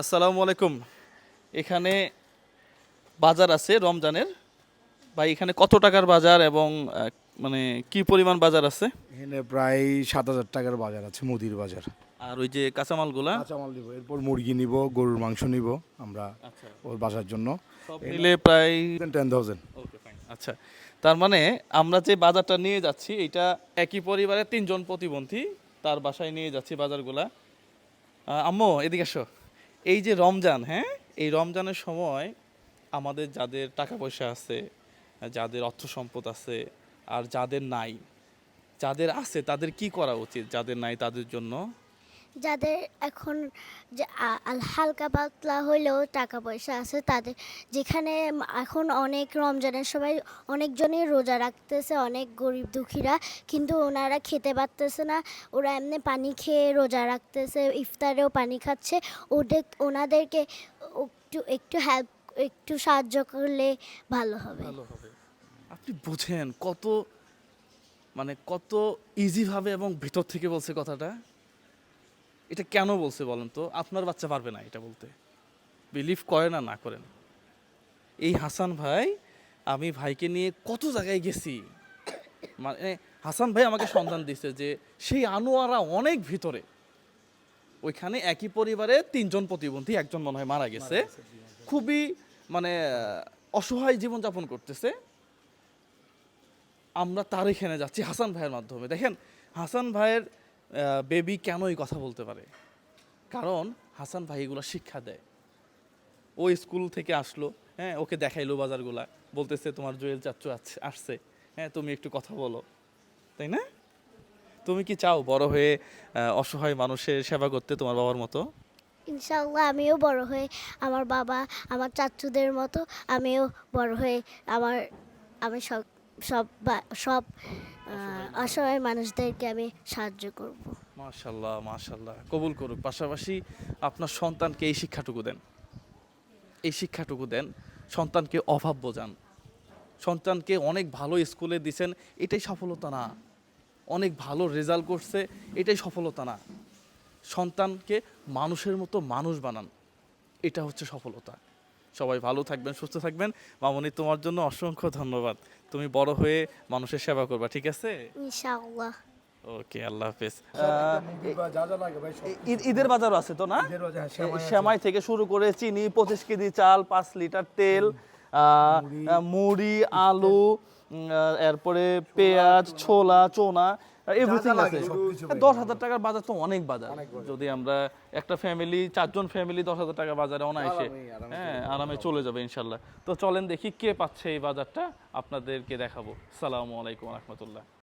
আসসালামু আলাইকুম। এখানে বাজার আছে রমজানের। ভাই এখানে কত টাকার বাজার এবং মানে কি পরিমাণ বাজার আছে? এখানে প্রায় সাত হাজার টাকার বাজার আছে মুদির বাজার। আর ওই যে কাঁচামালগুলা? কাঁচামাল নিব এরপর মুরগি নিব গরুর মাংস নিব আমরা আচ্ছা। ওর বাসার জন্য। সব মিলে প্রায় টেন থাউজেন্ড আচ্ছা তার মানে আমরা যে বাজারটা নিয়ে যাচ্ছি এটা একই পরিবারের তিনজন প্রতিবন্ধী তার বাসায় নিয়ে যাচ্ছি বাজারগুলা। আম্মু এদিকে আসো এই যে রমজান হ্যাঁ? এই রমজানের সময় আমাদের যাদের টাকা পয়সা আছে, যাদের অর্থ সম্পদ আছে আর যাদের নাই, যাদের আছে তাদের কি করা উচিত? যাদের নাই তাদের জন্য যাদের এখন যে হালকা পাতলা হইলেও টাকা পয়সা আছে, তাদের যেখানে এখন অনেক রমজানের সময় অনেকজনই রোজা রাখতেছে, অনেক গরিব দুঃখীরা, কিন্তু ওনারা খেতে পারতেছে না। ওরা এমনি পানি খেয়ে রোজা রাখতেছে, ইফতারেও পানি খাচ্ছে। ওদের, ওনাদেরকে একটু একটু হেল্প একটু সাহায্য করলে ভালো হবে। ভালো হবে। আপনি বুঝেন কত মানে কত ইজিভাবে এবং ভিতর থেকে বলছে কথাটা। এটা কেন বলছে বলেন তো? আপনার বাচ্চা পারবে না এটা বলতে। বিলিভ করে না না করেন এই হাসান ভাই আমি ভাইকে নিয়ে কত জায়গায় গেছি। মানে হাসান ভাই আমাকে সন্ধান দিছে যে সেই আনোয়ারা অনেক ভিতরে। ওইখানে একই পরিবারে তিনজন প্রতিবন্ধী একজন মনে হয় মারা গেছে। খুবই মানে অসহায় জীবনযাপন করতেছে। আমরা তার এখানে যাচ্ছি হাসান ভাইয়ের মাধ্যমে। দেখেন হাসান ভাইয়ের বেবি কেনই কথা বলতে পারে? কারণ হাসান ভাই এগুলো শিক্ষা দেয়। ও স্কুল থেকে আসলো হ্যাঁ ওকে দেখাইলো বাজারগুলা, বলতেছে, তোমার জুয়েল চাচ্চু আসছে। হ্যাঁ তুমি একটু কথা বলো। তাই না? তুমি কি চাও বড় হয়ে অসহায় মানুষের সেবা করতে তোমার বাবার মতো? ইনশাল্লাহ আমিও বড় হয়ে আমার বাবা, আমার চাচুদের মতো, আমিও বড় হয়ে আমার, আমি সব সব সব অসহায় মানুষদেরকে আমি সাহায্য করব। মাশাল্লাহ মাশাল্লাহ কবুল করুক। পাশাপাশি আপনার সন্তানকে এই শিক্ষাটুকু দেন। এই শিক্ষাটুকু দেন। সন্তানকে অভাব বোঝান। সন্তানকে অনেক ভালো স্কুলে দিছেন এটাই সফলতা না। অনেক ভালো রেজাল্ট করছে এটাই সফলতা না। সন্তানকে মানুষের মতো মানুষ বানান এটা হচ্ছে সফলতা। সবাই ভালো থাকবেন সুস্থ থাকবেন। মামনি তোমার জন্য অসংখ্য ধন্যবাদ। তুমি বড় হয়ে মানুষের সেবা করবা ঠিক আছে? ইনশাআল্লাহ। ওকে আল্লাহ হাফেজ। ঈদের বাজারও আছে তো না? শ্যামাই থেকে শুরু করে চিনি পঁচিশ কেজি চাল পাঁচ লিটার তেল মুড়ি আলু এরপরে পেঁয়াজ ছোলা চোনা এভরিথিং আছে। দশ হাজার টাকার বাজার তো অনেক বাজার। যদি আমরা একটা ফ্যামিলি চারজন ফ্যামিলি দশ হাজার টাকা বাজারে অনায়াসে হ্যাঁ আরামে চলে যাবে ইনশাল্লাহ। তো চলেন দেখি কে পাচ্ছে এই বাজারটা আপনাদেরকে দেখাবো। সালামু আলাইকুম রহমতুল্লাহ।